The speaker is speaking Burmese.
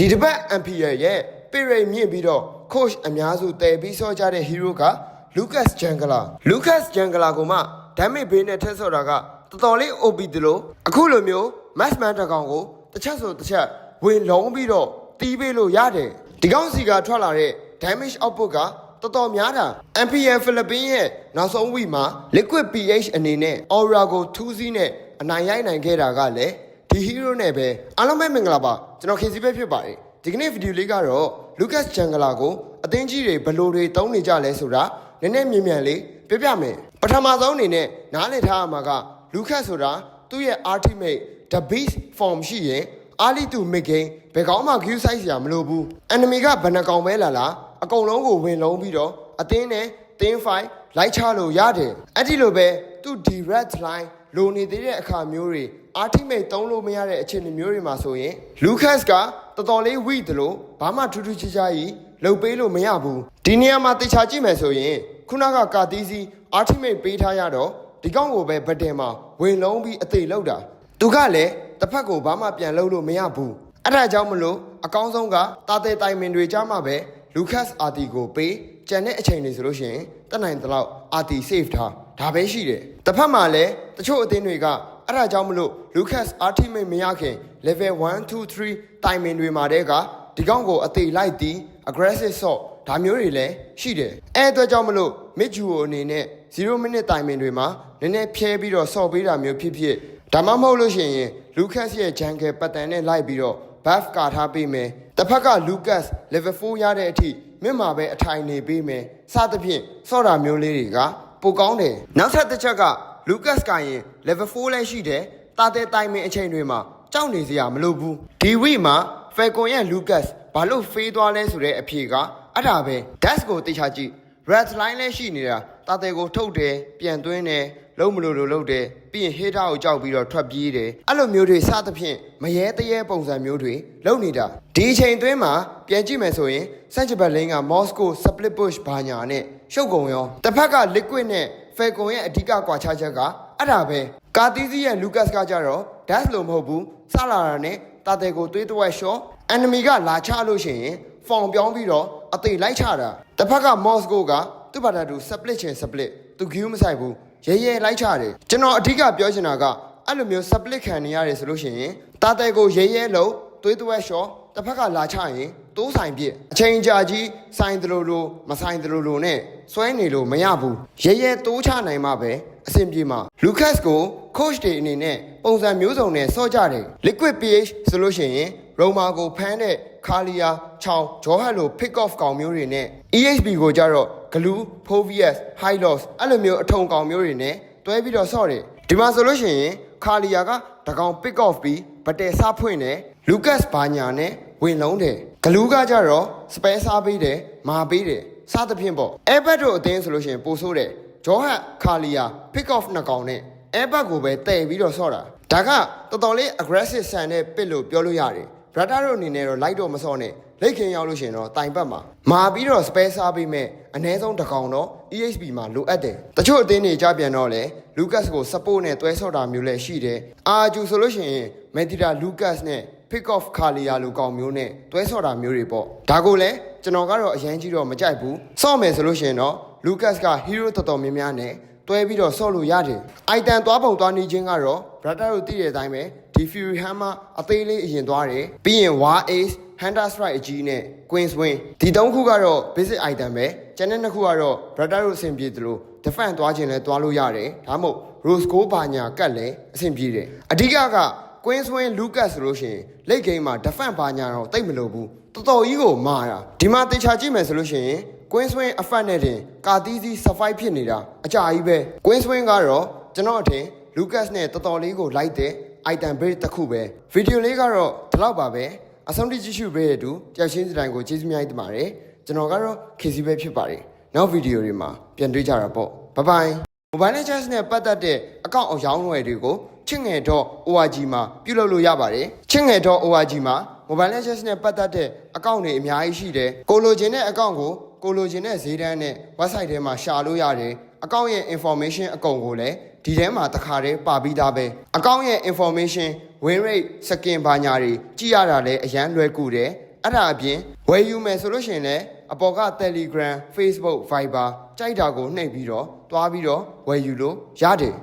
ဒီတစ်ပတ် MPL ရဲ့ပေရိတ်မြင့်ပြီးတော့ coach အများစုတည်ပြီးဆော့ကြတဲ့ hero က Lucas Jungler Lucas Jungler ကိုမှ damage ဘေးနဲ့ထက်ဆော့တာကတော်တော်လေး OP တလို့အခုလိုမျိုး match man တစ်ကောင်ကိုတစ်ချက်ဆိုတစ်ချက်ဝင်လုံးပြီးတော့တီးပေးလို့ရတယ်ဒီကောင်စီကထွက်လာတဲ့ damage output ကတော်တော်များတာ MPL Philippines ရဲ့နောက်ဆုံး week မှာ liquid pH အနေနဲ့ aura ကို2စီးနဲ့အနိုင်ရိုက်နိုင်ခဲ့တာကလည်း ဒီ hero နဲ့ပဲအားလုံးပဲမင်္ဂလာပါကျွန်တော်ခင်စီပဲဖြစ်ပါတယ်ဒီကနေ့ဗီဒီယိုလေးကတော့ Lucas Jungler ကိုအသင်းကြီးတွေဘယ်လိုတွေတုံးနေကြလဲဆိုတာနည်းနည်းမြင်မြန်လေးပြပြမယ်ပထမဆုံးအနေနဲ့နားလည်ထားရမှာက Lucas ဆိုတာသူ့ရဲ့ ultimate the beast form ရှိရင်အာလီတူမစ်ဂိမ်းဘယ်ကောင်းမှ queue size ရမလို့ဘူး enemy ကဘယ်နှကောင်ပဲလာလာအကုန်လုံးကိုဝင်လုံးပြီးတော့အသင်းနဲ့တင်း fight လိုက်ချလို့ရတယ်အဲ့ဒီလိုပဲသူ direct line လိုနေသေးတဲ့အခါမျိုးတွေ ultimate သုံးလို့မရတဲ့အခြေအနေမျိုးတွေမှာဆိုရင် Lucas ကတော်တော်လေး weak တယ်လို့ဘာမှထူးထူးခြားခြားကြီးလှုပ်ပေးလို့မရဘူးဒီနေရာမှာတေချာကြည့်မယ်ဆိုရင်ခုနကကာတီးစီ ultimate ပေးထားရတော့ဒီကောင်ကိုပဲဗတ်တယ်မှာဝင်လုံးပြီးအသေးလောက်တာသူကလည်းတစ်ဖက်ကိုဘာမှပြန်လှုပ်လို့မရဘူးအဲ့ဒါကြောင့်မလို့အကောင်းဆုံးကတာတဲတိုင်မင်တွေကြားမှာပဲ Lucas RT ကိုပေးကြံတဲ့အချိန်တွေဆိုလို့ရှိရင်တက်နိုင်တဲ့လောက် RT save ထားဒါပဲရှိတယ်တစ်ဖက်မှာလည်းတချို့အသင်းတွေက အဲ့ဒါကြောင့်မလို့ Lucas ultimate မရခင် level 1 2 3တိုင်မင်တွေမှာတဲ့ကဒီကောင်ကိုအသေးလိုက်တီး aggressive shot ဒါမျိုးတွေလည်းရှိတယ်အဲ့အတွက်ကြောင့်မလို့ mid duo အနေနဲ့0 minute တိုင်မင်တွေမှာနည်းနည်းဖြဲပြီးတော့ဆော့ပေးတာမျိုးဖြစ်ဖြစ်ဒါမှမဟုတ်လို့ရှိရင် Lucas ရဲ့ jungle pattern နဲ့လိုက်ပြီးတော့ buff ကာထားပေးမယ်တစ်ဖက်က Lucas level 4ရတဲ့အထိမြင့်မှာပဲအထိုင်နေပေးမယ်စသဖြင့်ဆော့တာမျိုးလေးတွေကပိုကောင်းတယ်နောက်ထပ်တစ်ချက်က Lucas ကရင် level 4လည်းရှိတယ်တာတဲ့တိုင်မင်အချိန်တွေမှာကြောက်နေစရာမလိုဘူးဒီ week မှာ Falcon ရဲ့ Lucas ဘာလို့ဖေးသွားလဲဆိုတဲ့အဖြေကအဲ့ဒါပဲ dash ကိုတိတ်ချကြည့် red line လည်းရှိနေတာတာတဲ့ကိုထုတ်တယ်ပြန်သွင်းတယ်လုံးမလို့လို့လုပ်တယ်ပြီးရင် hater ကိုကြောက်ပြီးတော့ထွက်ပြေးတယ်အဲ့လိုမျိုးတွေစသဖြင့်မရဲတရဲပုံစံမျိုးတွေလုပ်နေတာဒီအချိန်သွင်းမှာပြန်ကြည့်မယ်ဆိုရင်စန့်ချဘတ်လင်းက Moscow split push ဘာညာနဲ့ရှုပ်ကုန်ရောတစ်ဖက်က liquid နဲ့ Falcon ရဲ့အဓိကကွာခြားချက်ကအဲ့ဒါပဲကာတီးစီရဲ့ Lucas ကကြတော့ dash လို့မဟုတ်ဘူးစလာတာနဲ့တာတဲ့ကိုသွေးသွက် shot enemy ကလာချလို့ရှိရင်ဖောင်ပြောင်းပြီးတော့အသေးလိုက်ချတာတစ်ဖက်က Moscow ကသူ့ဘာသာသူ split ချင် split သူ queue မဆိုင်ဘူးရဲရဲလိုက်ချတယ်ကျွန်တော်အဓိကပြောချင်တာကအဲ့လိုမျိုး split ခံနေရတယ်ဆိုလို့ရှိရင်တာတဲ့ကိုရဲရဲလို့ သွေးသွက် shot တစ်ဖက်ကလာချရင်တိုးဆိုင်ပြစ်အချိန်ကြာကြီးဆိုင်တလို့လို့မဆိုင်တလို့လို့နဲ့စွဲနေလို့မရဘူးရဲရဲတိုးချနိုင်မှပဲအဆင်ပြေမှာ Lucas ကို coach တွေအနေနဲ့ပုံစံမျိုးစုံနဲ့စော့ကြတယ် liquid pH ဆိုလို့ရှိရင် Roma ကိုဖမ်းတဲ့ခါလီယာချောင်းဂျောဟတ်လို pick off ကောင်မျိုးတွေနဲ့ EHB ကိုကြတော့ glue phobias high loss အဲ့လိုမျိုးအထုံကောင်မျိုးတွေနဲ့တွဲပြီးတော့စော့တယ်ဒီမှာဆိုလို့ရှိရင်ခါလီယာက တကောင် pick off ပြီးဗတဲစားဖွင့်တယ် Lucas ဘာညာနဲ့ဝင်လုံးတယ်ဂလူးကကြတော့ spare စားပေးတယ်မာပေးတယ်စားသဖြင့်ပေါ့ airbag တို့အသင်းဆိုလို့ရှိရင်ပိုဆိုးတယ်ဂျောဟတ်ခါလီယာ pick off နှစ်ကောင်နဲ့ airbag ကိုပဲတည်ပြီးတော့ဆော့တာဒါကတော်တော်လေး aggressive ဆန်တဲ့ပစ်လို့ပြောလို့ရတယ် brother တို့အနေနဲ့တော့ light တော့မစော့နဲ့လက်ခင်ရောက်လို့ရှိရင်တော့တိုင်ပတ်မှာမာပြီးတော့ spare စားပေးမဲ့အ ਨੇ ဆုံးတစ်ကောင်တော့ EHB မှာလိုအပ်တယ်တချို့အသင်းတွေကြပြန်တော့လေ Lucas ကို support နဲ့တွဲဆော့တာမျိုးလည်းရှိတယ်အာဂျူဆိုလို့ရှိရင် Medida Lucas နဲ့ pick off ခါလီယာလိုကောင်မျိုးနဲ့တွဲဆော့တာမျိုးတွေပေါ့ဒါကိုလည်းကျွန်တော်ကတော့အရင်ကြီးတော့မကြိုက်ဘူးဆော့မယ်ဆိုလို့ရှိရင်တော့ Lucas က hero တော်တော်များများနဲ့တွဲပြီးတော့ဆော့လို့ရတယ်အိုက်တန်သွားပုံသွားနေခြင်းကတော့ brother တို့သိတဲ့အတိုင်းပဲ ဒီ Fury Hammer အသေးလေးအရင်သွားတယ်ပြီးရင် War Ace Hunter Strike အကြီးနဲ့ Queen's Win ဒီသုံးခုကတော့ basic item ပဲကျန်တဲ့နှစ်ခုကတော့ brother တို့အဆင်ပြေသလို defend သွားခြင်းလဲသွားလို့ရတယ်ဒါမှမဟုတ် Rose Gold ဘာညာကတ်လဲအဆင်ပြေတယ်အဓိကက Queen's Win Lucas ဆိုလို့ရှိရင်လိတ်ဂိမ်းမှာ defend ဘာညာတော့တိတ်မလို့ဘူးတော်တော်ကြီးကိုမာတာဒီမှာတေချာကြည့်မယ်ဆိုလို့ရှိရင် Queen's Win အဖက်နဲ့တင်ကာတီးစီ survive ဖြစ်နေတာအကြာကြီးပဲ Queen's Win ကတော့ကျွန်တော်အထင် Lucas နဲ့တော်တော်လေးကိုလိုက်တဲ့ item build တစ်ခုပဲဗီဒီယိုလေးကတော့ဒီလောက်ပါပဲအဆုံးထိကြည့်ရှုပေးတဲ့သူတယောက်ချင်းစီတိုင်းကိုကျေးဇူးများတင်ပါတယ်ကျွန်တော်ကတော့ KC ပဲဖြစ်ပါတယ်နောက်ဗီဒီယိုတွေမှာပြန်တွေ့ကြတာပေါ့ဘိုင်ဘိုင် Mobile Legends နဲ့ပတ်သက်တဲ့အကောင့်အရောင်းအဝယ်တွေကိုချစ်ငယ် .org မှာပြုလုပ်လို့ရပါတယ်ချစ်ငယ် .org မှာ Mobile Legends နဲ့ပတ်သက်တဲ့အကောင့်တွေအများကြီးရှိတယ်ကိုလိုချင်တဲ့အကောင့်ကိုကိုလိုချင်တဲ့ဈေးတန်းနဲ့ website ထဲမှာရှာလို့ရတယ် အကောင့်ရဲ့ information အကုန်ကိုလည်းဒီထဲမှာတစ်ခါတည်းပါပြီးသားပဲအကောင့်ရဲ့ information win rate skin ဘာညာတွေကြည့်ရတာလည်းအရန်လွယ်ကူတယ်အဲ့ဒါအပြင်ဝယ်ယူမယ်ဆိုလို့ရှိရင်လည်းအပေါ်က Telegram Facebook Viber ကြိုက်တာကိုနှိပ်ပြီးတော့တွားပြီးတော့ဝယ်ယူလို့ရတယ်